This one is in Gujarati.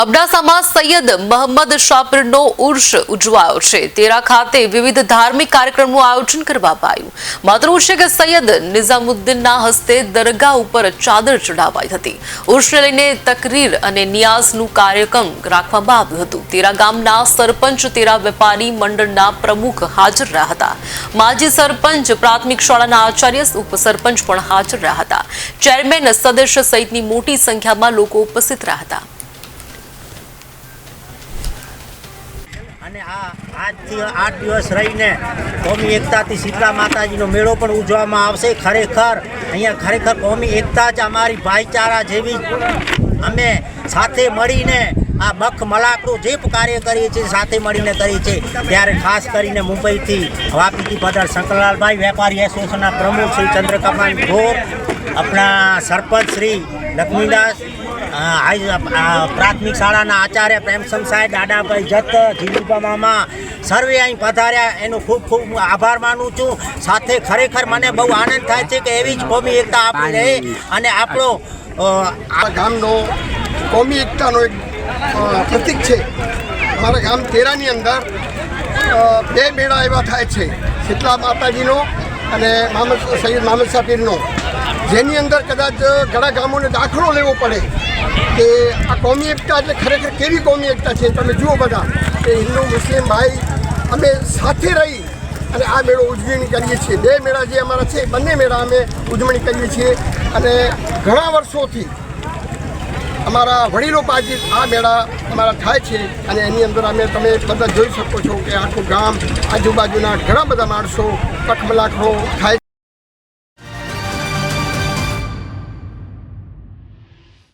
અબડાસામાં સૈયદ મોહમ્મદ શાપિરનો ઉર્ષ ઉજવાયો છે. તેરા ખાતે વિવિધ ધાર્મિક કાર્યક્રમનું આયોજન કરવામાં આવ્યું. માતૃ છે કે સૈયદ નિઝામુદ્દીનના હસ્તે દરગાહ ઉપર ચાદર ચઢાવાઈ હતી. ઉર્ષને લઈને તકરીર અને નિયાઝનું કાર્યક્રમ રાખવામાં આવ્યું હતું. તેરા ગામના સરપંચ, તેરા વેપારી મંડળના પ્રમુખ હાજર રહ્યા હતા. માજી સરપંચ, પ્રાથમિક શાળાના આચાર્ય, ઉપસરપંચ પણ હાજર રહ્યા હતા. ચેરમેન, સદસ્ય સહિતની મોટી સંખ્યામાં લોકો ઉપસ્થિત રહ્યા હતા. અને આ આજથી આઠ દિવસ રહીને કોમી એકતાથી શીતળા માતાજીનો મેળો પણ ઉજવવામાં આવશે ખરેખર. અહીંયા ખરેખર કોમી એકતા જ અમારી ભાઈચારા જેવી અમે સાથે મળીને આ બખ મલાકડું જે કાર્ય કરીએ છીએ સાથે મળીને કરીએ છીએ. ત્યારે ખાસ કરીને મુંબઈથી વાપીથી પધાર શંકરલાલભાઈ, વેપારી એસોસિએશનના પ્રમુખ શ્રી ચંદ્રકમાન ઘોર આપણા સરપંચ શ્રી લક્ષ્મીદાસ પ્રાથમિક શાળાના આચાર્ય પ્રેમસમ સાહેબ દાદાભાઈ જત જીલુબા મામા સર્વે અહીં પધાર્યા. એનો ખૂબ ખૂબ આભાર માનું છું. સાથે ખરેખર મને બહુ આનંદ થાય છે કે એવી જ કોમી એકતા આપણે રહે અને આપણો આ ગામનો કોમી એકતાનો એક પ્રતિક છે. અમારા ગામ તેરાની અંદર બે મેળા એવા થાય છે. શીતલા માતાજીનો અને મહમદ સૈયદ મહમદ સાપીરનો જેની અંદર કદાચ ઘણા ગામોને દાખલો લેવો પડે કે આ કોમી એકતા એટલે ખરેખર કેવી કોમી એકતા છે, તમે જુઓ બધા કે હિન્દુ, મુસ્લિમ, ભાઈ, અમે સાથે રહી અને આ મેળો ઉજવણી કરીએ છીએ. બે મેળા જે અમારા છે, બંને મેળા અમે ઉજવણી કરીએ છીએ. અને ઘણા વર્ષોથી અમારા વડીલો પાછી આ મેળા અમારા થાય છે અને એની અંદર અમે તમે બધા જોઈ શકો છો કે આખું ગામ આજુબાજુના ઘણા બધા માણસો પખમલાખો થાય